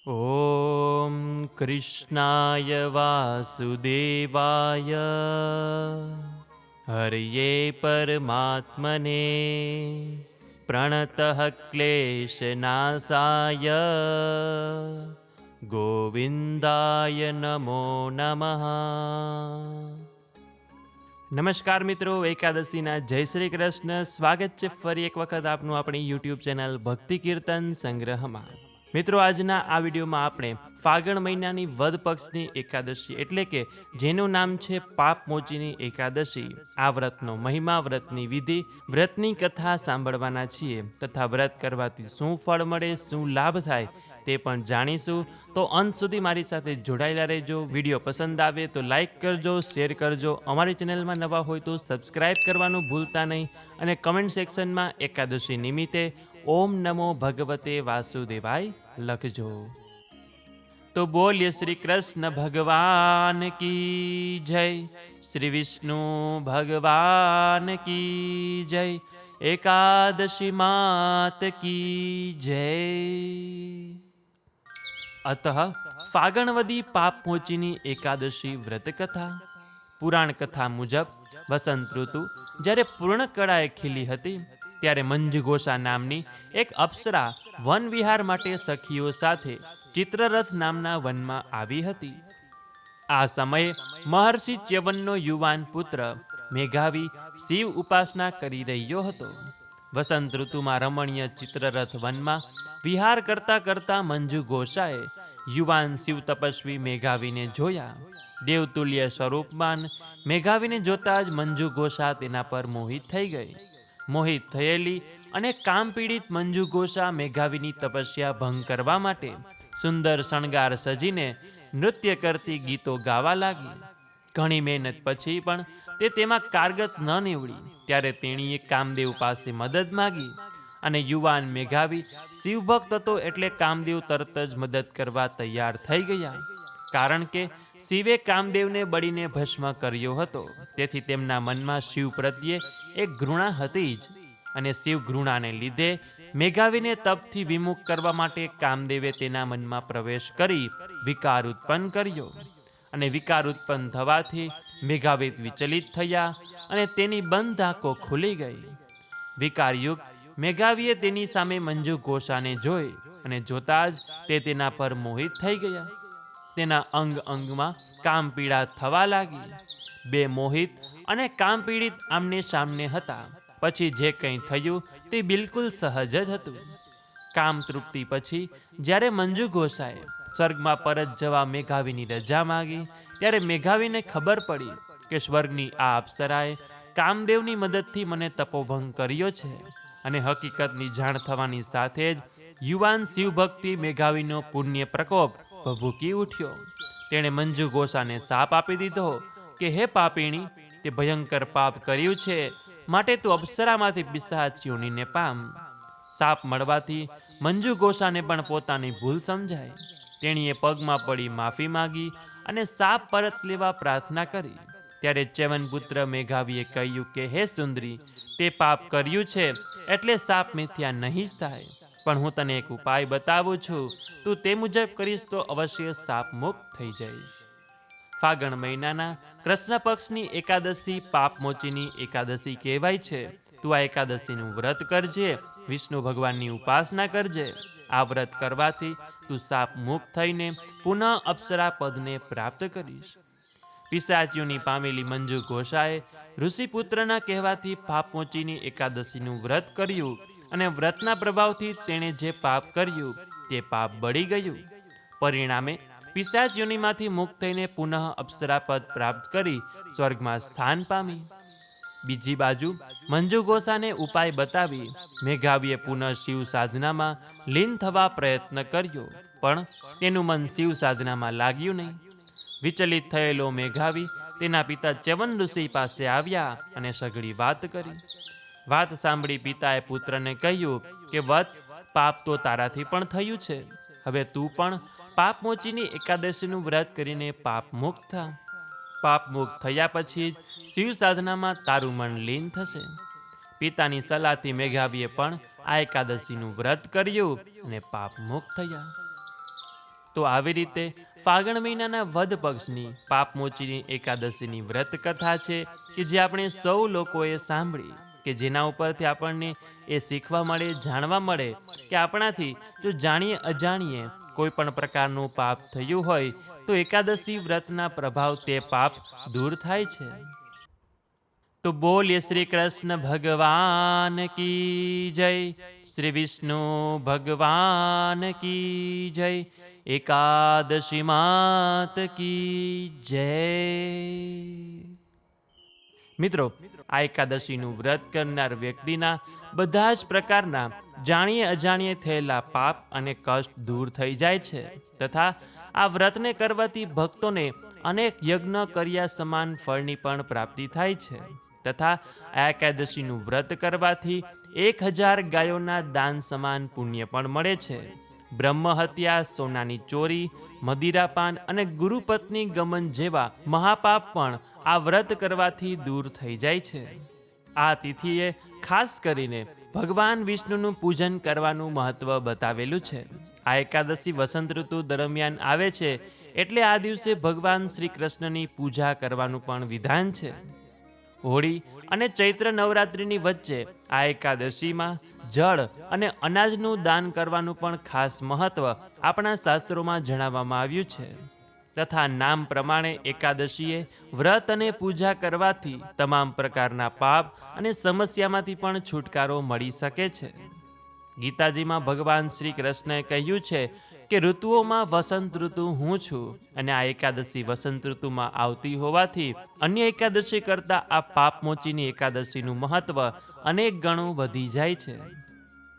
ॐ कृष्णाय वासुदेवाय हर्ये परमात्मने प्रणतः क्लेशनाशाय ગોવિંદાય નમો નમઃ નમસ્કાર મિત્રો એકાદશીના જય શ્રી કૃષ્ણ સ્વાગત છે ફરી એક વખત આપનું આપણી યુટ્યુબ ચેનલ ભક્તિ કીર્તન સંગ્રહમાં મિત્રો, આજના આ વિડીયોમાં આપણે ફાગણ મહિનાની વધ પક્ષની એકાદશી એટલે કે જેનું નામ છે પાપ મોચીની એકાદશી. આ વ્રતનો મહિમા, વ્રતની વિધિ, વ્રતની કથા સાંભળવાના છીએ તથા વ્રત કરવાથી શું ફળ મળે, શું લાભ થાય તે પણ જાણીશું. તો અંત સુધી મારી સાથે જોડાયેલા રહેજો. વીડિયો પસંદ આવે તો લાઇક કરજો, શેર કરજો. અમારી ચેનલમાં નવા હોય તો સબસ્ક્રાઈબ કરવાનું ભૂલતા નહીં અને કમેન્ટ સેક્શનમાં એકાદશી નિમિત્તે ઓમ નમો ભગવતે વાસુદેવાય લખજો. તો બોલીએ શ્રી કૃષ્ણ ભગવાન કી જય. શ્રી વિષ્ણુ ભગવાન કી જય. એકાદશી માત કી જય. અત ફાગણવદી પાપમોચીની એકાદશી વ્રતકથા, પુરાણ કથા મુજબ વસંત ઋતુ જ્યારે પૂર્ણ કળાએ ખીલી હતી, ત્યારે મંજુઘોષા નામની એક અપ્સરા વન વિહાર માટે સખીઓ સાથે ચિત્રરથ નામના વનમાં આવી હતી. આ સમયે મહર્ષિ ચ્યવનનો યુવાન પુત્ર મેઘાવી શિવ ઉપાસના કરી રહ્યો હતો. વસંત ઋતુમાં રમણીય ચિત્રરથ વનમાં વિહાર કરતા કરતા મંજુ ઘોષાએ યુવાન શિવ તપસ્વી મેઘાવીને જોયા. દેવતુલ્ય સ્વરૂપમાન મેઘાવીને જોતા જ મંજુ ઘોષા તેના પર મોહિત થઈ ગઈ. મોહિત થયેલી અને કામ પીડિત મંજુ ઘોષા મેઘાવીની તપસ્યા ભંગ કરવા માટે સુંદર શણગાર સજીને નૃત્ય કરતી ગીતો ગાવા લાગી. ઘણી મહેનત પછી પણ તે તેમાં કારગત ન નીવડી, ત્યારે તેણીએ કામદેવ પાસે મદદ માગી અને યુવાન મેઘાવી શિવભક્ત હતો એટલે કામદેવ તરત જ મદદ કરવા તૈયાર થઈ ગયા. કારણ કે શિવે કામદેવને બળીને ભસ્મ કર્યો હતો, તેથી તેમના મનમાં શિવ પ્રત્યે એક ઘૃણા હતી જ અને શિવ ઘૃણાને લીધે મેઘાવીને તપથી વિમુખ કરવા માટે કામદેવે તેના મનમાં પ્રવેશ કરી વિકાર ઉત્પન્ન કર્યો. અને વિકાર ઉત્પન્ન થવાથી મેઘાવીત વિચલિત થયા અને તેની બંધ આંખો ખુલી ગઈ. વિકારયુક્ત મેઘાવીએ તેની સામે મંજુ ઘોષાને જોઈ અને જોતા જ તે તેના પર મોહિત થઈ ગયા. તેના અંગ અંગમાં કામ પીડા થવા લાગી. બે મોહિત અને કામ પીડિત આમને સામને હતા. પછી જે કંઈ થયું તે બિલકુલ સહજ જ હતું. કામ તૃપ્તિ પછી, જ્યારે મંજુ ઘોષાએ સ્વર્ગમાં પરત જવા મેઘાવીની રજા માગી, ત્યારે મેઘાવીને ખબર પડી કે સ્વર્ગની આ અપ્સરાએ કામદેવની મદદથી મને તપોભંગ કર્યો છે અને હકીકતની જાણ થવાની સાથે જ યુવાન શિવભક્તિ મેઘાવીનો પુણ્ય પ્રકોપ ભભૂકી ઉઠ્યો. તેણે મંજુ ઘોષાને સાપ આપી દીધો કે, હે પાપીણી તે ભયંકર પાપ કર્યું છે, માટે તું અપ્સરામાંથી પિશાચ યોનીને પામ. સાપ મળવાથી મંજુ ગોસાને પણ પોતાની ભૂલ સમજાય. તેણીએ પગમાં પડી માફી માંગી અને સાપ પરત લેવા પ્રાર્થના કરી. ત્યારે ચેવન પુત્ર મેઘાવીએ કહ્યું કે, હે સુંદરી, તે પાપ કર્યું છે, એટલે સાપ મિથ્યા નહીં જ થાય. પણ હું તને એક ઉપાય બતાવું છું. તું તે મુજબ કરીશ તો અવશ્ય સાપ મુક્ત થઈ જઈશ. ફાગણ મહિનાના કૃષ્ણ પક્ષની એકાદશી પાપમોચીની એકાદશી કહેવાય છે. તું આ એકાદશીનું વ્રત કરજે, વિષ્ણુ ભગવાનની ઉપાસના કરજે. આ વ્રત કરવાથી તું સાપ મુક્ત થઈને પુનઃ અપ્સરા પદને પ્રાપ્ત કરીશ. પિશાચીઓની પામેલી મંજુ ઘોષાએ ઋષિપુત્રના કહેવાથી પાપમોચીની એકાદશીનું વ્રત કર્યું અને વ્રતના પ્રભાવથી તેણે જે પાપ કર્યું તે પાપ બળી ગયું. પરિણામે પિશાચ યોનિમાંથી મુક્ત થઈને પુનઃ અપ્સરાપદ પ્રાપ્ત કરી સ્વર્ગમાં સ્થાન પામી. બીજી બાજુ મંજુ ગોસાને ઉપાય બતાવી મેઘાવીએ પુનઃ શિવ સાધનામાં લીન થવા પ્રયત્ન કર્યો, પણ તેનું મન શિવ સાધનામાં લાગ્યું નહીં. વિચલિત થયેલો મેઘાવી તેના પિતા ચ્યવન ઋષિ પાસે આવ્યા અને સઘળી વાત કરી. વાત સાંભળી પિતાએ પુત્રને કહ્યું કે, વત્સ, પાપ તો તારાથી પણ થયું છે. હવે તું પણ પાપ મોચીની એકાદશીનું વ્રત કરીને પાપ મુક્ત થા. પાપ મુક્ત થયા પછી જ શિવ સાધનામાં તારું મન લીન થશે. પિતાની સલાહથી મેઘાવીએ પણ આ એકાદશીનું વ્રત કર્યું અને પાપ મુક્ત થયા. તો આવી રીતે ફાગણ મહિનાના વધ પક્ષની પાપમોચીની એકાદશીની વ્રત કથા છે કે જે આપણે સૌ લોકોએ સાંભળી, કે જેના ઉપરથી આપણને એ શીખવા મળે, જાણવા મળે, કે આપણાથી જો જાણીએ અજાણીએ કોઈ પણ પ્રકારનું પાપ થયું હોય, તો એકાદશી વ્રતના પ્રભાવ તે પાપ દૂર થાય છે. તો બોલીએ શ્રી કૃષ્ણ, ભગવાન કી જય? શ્રી વિષ્ણુ, ભગવાન કી જય? એકાદશી માત કી જય? મિત્રો, આ એકાદશીનું વ્રત કરનાર વ્યક્તિના બધા જ પ્રકારના જાણીએ અજાણીએ થયેલા પાપ અને કષ્ટ દૂર થઈ જાય છે. તથા આ વ્રતને કરવાથી ભક્તોને અનેક યજ્ઞ કર્યા સમાન ફળની પણ પ્રાપ્તિ થાય છે. તથા એકાદશીનું વ્રત કરવાથી એક હજાર ગાયોના દાન સમાન પુણ્ય પણ મળે છે. બ્રહ્મ હત્યા, સોનાની ચોરી મદિરાપાન અને ગુરુપત્ની ગમન જેવા મહાપાપ પણ આ વ્રત કરવાથી દૂર થઈ જાય છે. આ તિથિએ ખાસ કરીને ભગવાન વિષ્ણુનું પૂજન કરવાનું મહત્વ બતાવેલું છે. આ એકાદશી વસંત ઋતુ દરમિયાન આવે છે એટલે આ દિવસે ભગવાન શ્રી કૃષ્ણની પૂજા કરવાનું પણ વિધાન છે. હોળી અને ચૈત્ર નવરાત્રિની વચ્ચે આ એકાદશીમાં જળ અને અનાજનું દાન કરવાનું પણ ખાસ મહત્વ આપણા શાસ્ત્રોમાં જણાવવામાં આવ્યું છે. તથા નામ પ્રમાણે એકાદશીએ વ્રત અને પૂજા કરવાથી તમામ પ્રકારના પાપ અને સમસ્યામાંથી પણ છુટકારો મળી શકે છે. ગીતાજીમાં ભગવાન શ્રી કૃષ્ણએ કહ્યું છે કે ઋતુઓમાં વસંત ઋતુ હું છું અને આ એકાદશી વસંત ઋતુમાં આવતી હોવાથી અન્ય એકાદશી કરતાં આ પાપમોચીની એકાદશીનું મહત્વ અનેક ગણું વધી જાય છે.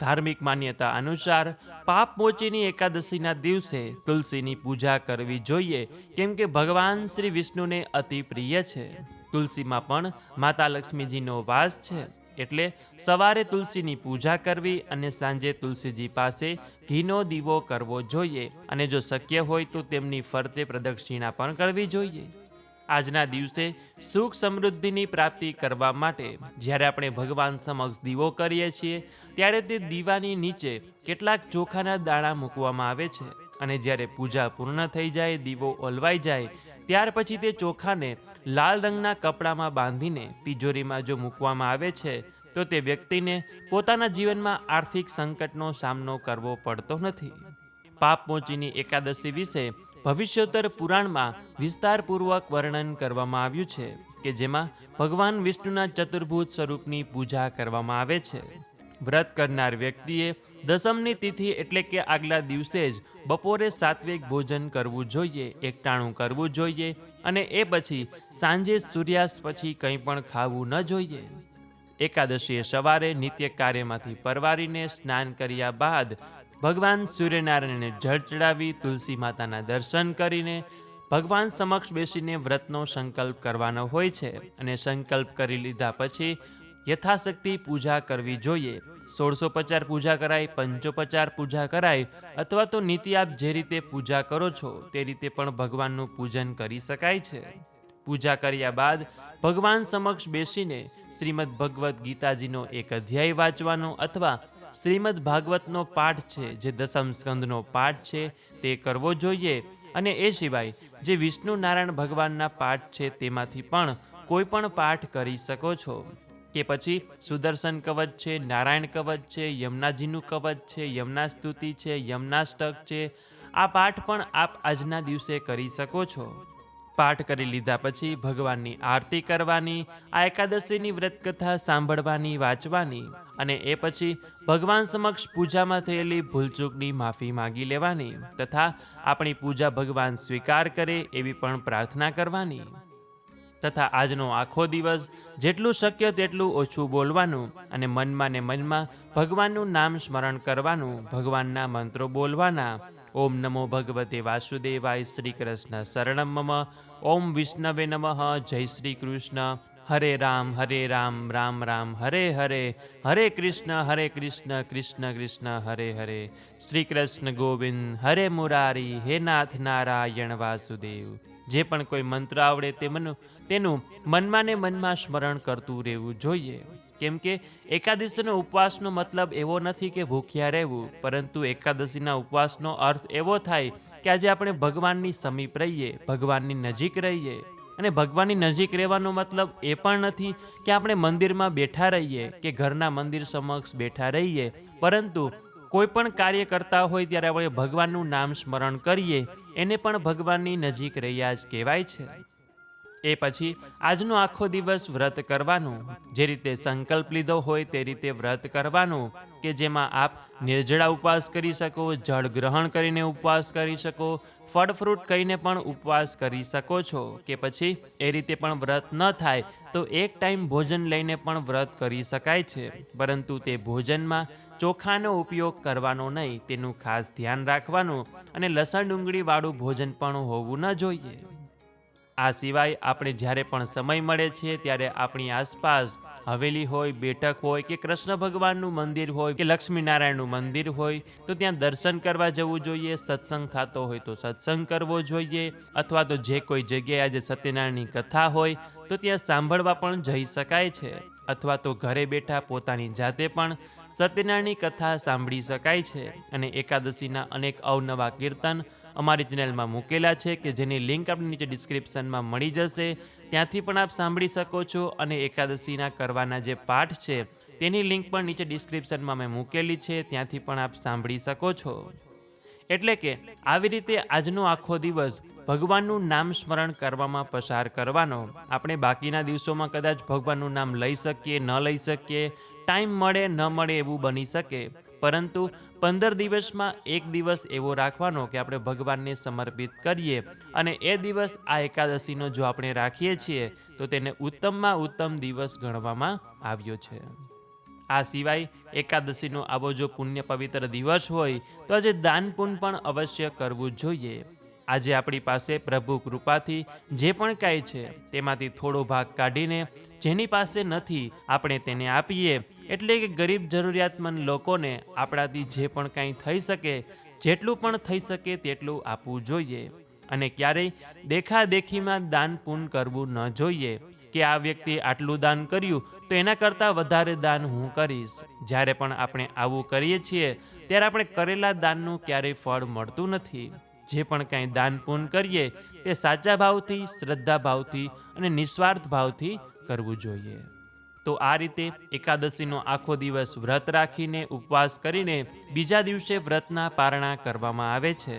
ધાર્મિક માન્યતા અનુસાર પાપમોચીની એકાદશીના દિવસે તુલસીની પૂજા કરવી જોઈએ, કેમ કે ભગવાન શ્રી વિષ્ણુને અતિ પ્રિય છે. તુલસીમાં પણ માતા લક્ષ્મીજીનો વાસ છે, એટલે સવારે તુલસીની પૂજા કરવી અને સાંજે તુલસીજી પાસે ઘીનો દીવો કરવો જોઈએ, અને જો શક્ય હોય તો તેમની ફરતે પ્રદક્ષિણા પણ કરવી જોઈએ. આજના દિવસે સુખ સમૃદ્ધિની પ્રાપ્તિ કરવા માટે જ્યારે આપણે ભગવાન સમક્ષ દીવો કરીએ છીએ, ત્યારે તે દીવાની નીચે કેટલાક ચોખાના દાણા મૂકવામાં આવે છે. અને જ્યારે પૂજા પૂર્ણ થઈ જાય, દીવો ઓલવાઈ જાય, ત્યાર પછી તે ચોખાને લાલ રંગના કપડામાં બાંધીને તિજોરીમાં જો મૂકવામાં આવે છે, તો તે વ્યક્તિને પોતાના જીવનમાં આર્થિક સંકટનો સામનો કરવો પડતો નથી. પાપમોચીની એકાદશી વિશે ભવિષ્યોત્તર પુરાણમાં વિસ્તારપૂર્વક વર્ણન કરવામાં આવ્યું છે કે જેમાં ભગવાન વિષ્ણુના ચતુર્ભુજ સ્વરૂપની પૂજા કરવામાં આવે છે. વ્રત કરનાર વ્યક્તિએ દસમની તિથિ એટલે કે આગલા દિવસે જ બપોરે સાત્વિક ભોજન કરવું જોઈએ, એકટાણું કરવું જોઈએ અને એ પછી સાંજે સૂર્યાસ્ત પછી કંઈ પણ ખાવું ન જોઈએ. એકાદશીએ સવારે નિત્ય કાર્યમાંથી પરવારીને સ્નાન કર્યા બાદ ભગવાન સૂર્યનારાયણને જળ ચડાવી, તુલસી માતાના દર્શન કરીને ભગવાન સમક્ષ બેસીને વ્રતનો સંકલ્પ કરવાનો હોય છે અને સંકલ્પ કરી લીધા પછી યથાશક્તિ પૂજા કરવી જોઈએ. સોળસો પચાર પૂજા કરાય પંચોપચાર પૂજા કરાય અથવા તો નીતિ આપ જે રીતે પૂજા કરો છો તે રીતે પણ ભગવાનનું પૂજન કરી શકાય છે. પૂજા કર્યા બાદ ભગવાન સમક્ષ બેસીને શ્રીમદ ભગવદ્ ગીતાજીનો એક અધ્યાય વાંચવાનો અથવા શ્રીમદ ભાગવતનો પાઠ છે, જે દસમ સ્કંદનો પાઠ છે, તે કરવો જોઈએ. અને એ સિવાય, જે વિષ્ણુ નારાયણ ભગવાનના પાઠ છે, તેમાંથી પણ કોઈ પણ પાઠ કરી શકો છો. કે પછી, સુદર્શન કવચ છે, નારાયણ કવચ છે, યમુનાજીનું કવચ છે યમુના સ્તુતિ છે, યમુનાષ્ટક છે, આ પાઠ પણ આપ આજના દિવસે કરી શકો છો. પાઠ કરી લીધા પછી ભગવાનની આરતી કરવાની, આ એકાદશીની વ્રતકથા સાંભળવાની, વાંચવાની અને એ પછી ભગવાન સમક્ષ પૂજામાં થયેલી ભૂલચૂકની માફી માગી લેવાની તથા આપણી પૂજા ભગવાન સ્વીકાર કરે એવી પણ પ્રાર્થના કરવાની. તથા આજનો આખો દિવસ જેટલું શક્ય તેટલું ઓછું બોલવાનું અને મનમાં ને મનમાં ભગવાનનું નામ સ્મરણ કરવાનું, ભગવાનના મંત્રો બોલવાના ઓમ નમો ભગવતે વાસુદેવાય શ્રી કૃષ્ણ શરણમ મમ. ઓમ વિષ્ણવે નમઃ. જય શ્રી કૃષ્ણ હરે રામ હરે રામ રામ રામ, હરે હરે. હરે કૃષ્ણ હરે કૃષ્ણ કૃષ્ણ કૃષ્ણ, હરે હરે. શ્રી કૃષ્ણ ગોવિંદ, હરે મુરારી, હે નાથ નારાયણ વાસુદેવ. જે પણ કોઈ મંત્ર આવડે તે મનું તેનું મનમાં ને મનમાં સ્મરણ કરતું રહેવું જોઈએ. કેમ કે એકાદશીનો ઉપવાસનો મતલબ એવો નથી કે ભૂખ્યા રહેવું, પરંતુ એકાદશીના ઉપવાસનો અર્થ એવો થાય કે આજે આપણે ભગવાનની સમીપ રહીએ, ભગવાનની નજીક રહીએ. અને ભગવાનની નજીક રહેવાનો મતલબ એ પણ નથી કે આપણે મંદિરમાં બેઠા રહીએ, કે ઘરના મંદિર સમક્ષ બેઠા રહીએ. પરંતુ કોઈ પણ કાર્ય કરતા હોય ત્યારે આપણે ભગવાનનું નામ સ્મરણ કરીએ, એને પણ ભગવાનની નજીક રહ્યા જ કહેવાય છે. એ પછી આજનો આખો દિવસ વ્રત કરવાનું. જે રીતે સંકલ્પ લીધો હોય તે રીતે વ્રત કરવાનું, કે જેમાં આપ નિર્જળા ઉપવાસ કરી શકો, જળ ગ્રહણ કરીને ઉપવાસ કરી શકો, ફળ ફ્રૂટ કહીને પણ ઉપવાસ કરી શકો છો. કે પછી એ રીતે પણ વ્રત ન થાય, તો એક ટાઈમ ભોજન લઈને પણ વ્રત કરી શકાય છે. પરંતુ તે ભોજનમાં ચોખાનો ઉપયોગ કરવાનો નહીં, તેનું ખાસ ધ્યાન રાખવાનું અને લસણ ડુંગળીવાળું ભોજન પણ હોવું ન જોઈએ. આ સિવાય આપણે જ્યારે પણ સમય મળે છે ત્યારે આપણી આસપાસ હવેલી હોય, બેઠક હોય કે કૃષ્ણ ભગવાનનું મંદિર હોય કે લક્ષ્મીનારાયણનું મંદિર હોય, તો ત્યાં દર્શન કરવા જવું જોઈએ, સત્સંગ થતો હોય તો સત્સંગ કરવો જોઈએ, અથવા તો જે કોઈ જગ્યાએ આજે સત્યનારાયણની કથા હોય, તો ત્યાં સાંભળવા પણ જઈ શકાય છે, અથવા તો ઘરે બેઠા પોતાની જાતે પણ સત્યનારાયણની કથા સાંભળી શકાય છે. અને એકાદશીના અનેક અવનવા કીર્તન અમારી ચેનલમાં મૂકેલા છે કે જેની લિંક આપણે નીચે ડિસ્ક્રિપ્શનમાં મળી જશે. ત્યાંથી પણ આપ સાંભળી શકો છો અને એકાદશીના કરવાના જે પાઠ છે, તેની લિંક પણ નીચે ડિસ્ક્રિપ્શનમાં મેં મૂકેલી છે, ત્યાંથી પણ આપ સાંભળી શકો છો. એટલે કે, આવી રીતે આજનો આખો દિવસ ભગવાનનું નામ સ્મરણ કરવામાં પસાર કરવાનો. આપણે બાકીના દિવસોમાં કદાચ ભગવાનનું નામ લઈ શકીએ, ન લઈ શકીએ, ટાઈમ મળે, ન મળે એવું બની શકે. પરંતુ પંદર દિવસમાં એક દિવસ એવો રાખવાનો કે આપણે ભગવાનને સમર્પિત કરીએ. અને એ દિવસ આ એકાદશીનો જો આપણે રાખીએ છીએ, તો તેને ઉત્તમમાં ઉત્તમ દિવસ ગણવામાં આવ્યો છે. આ સિવાય એકાદશીનો આવો જો પુણ્ય પવિત્ર દિવસ હોય, તો આજે દાન પુણ્ય પણ અવશ્ય કરવું જોઈએ. આજે આપણી પાસે પ્રભુ કૃપાથી જે પણ કાંઈ છે, તેમાંથી થોડો ભાગ કાઢીને જેની પાસે નથી, આપણે તેને આપીએ. એટલે કે ગરીબ જરૂરિયાતમંદ લોકોને આપણાથી જે પણ કાંઈ થઈ શકે, જેટલું પણ થઈ શકે તેટલું આપવું જોઈએ. અને ક્યારેય દેખાદેખીમાં દાન પૂન કરવું ન જોઈએ કે આ વ્યક્તિએ આટલું દાન કર્યું તો એના કરતાં વધારે દાન હું કરીશ. જ્યારે પણ આપણે આવું કરીએ છીએ, ત્યારે આપણે કરેલા દાનનું ક્યારેય ફળ મળતું નથી. જે પણ કાંઈ દાન પૂન કરીએ, તે સાચા ભાવથી, શ્રદ્ધા ભાવથી અને નિસ્વાર્થ ભાવથી કરવું જોઈએ. તો આ રીતે એકાદશીનો આખો દિવસ વ્રત રાખીને ઉપવાસ કરીને બીજા દિવસે વ્રતના પારણા કરવામાં આવે છે.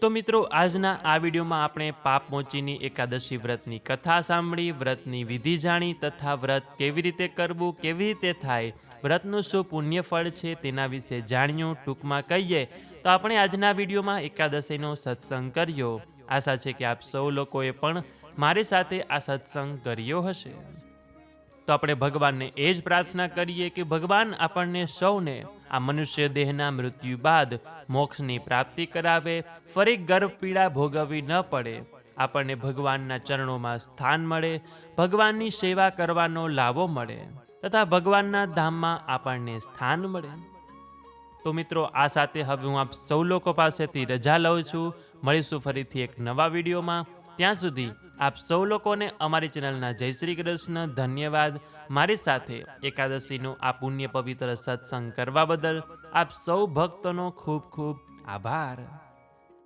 તો મિત્રો, આજના આ વિડીયોમાં આપણે પાપ મોચીની એકાદશી વ્રતની કથા સાંભળી, વ્રતની વિધિ જાણી તથા વ્રત કેવી રીતે કરવું, કેવી રીતે થાય, વ્રતનું શું પુણ્ય ફળ છે તેના વિશે જાણ્યું, ટૂંકમાં કહીએ તો આપણે આજના વિડીયોમાં એકાદશીનો સત્સંગ કર્યો. આશા છે કે આપ સૌ લોકોએ પણ મારી સાથે આ સત્સંગ કર્યો હશે. તો આપણે ભગવાનને એ જ પ્રાર્થના કરીએ કે ભગવાન આપણને સૌને આ મનુષ્ય દેહના મૃત્યુ બાદ મોક્ષની પ્રાપ્તિ કરાવે, ફરી ગર્ભ પીડા ભોગવવી ન પડે. આપણને ભગવાનના ચરણોમાં સ્થાન મળે, ભગવાનની સેવા કરવાનો લાવો મળે, તથા ભગવાનના ધામમાં આપણને સ્થાન મળે. તો મિત્રો, આ સાથે હવે હું આપ સૌ લોકો પાસેથી રજા લઉં છું. મળીશું ફરીથી એક નવા વિડીયોમાં. ત્યાં સુધી આપ સૌ લોકોને અમારી ચેનલના જય શ્રી કૃષ્ણ, ધન્યવાદ. મારી સાથે એકાદશીનું આ પુણ્ય પવિત્ર સત્સંગ કરવા બદલ આપ સૌ ભક્તોનો ખૂબ ખૂબ આભાર.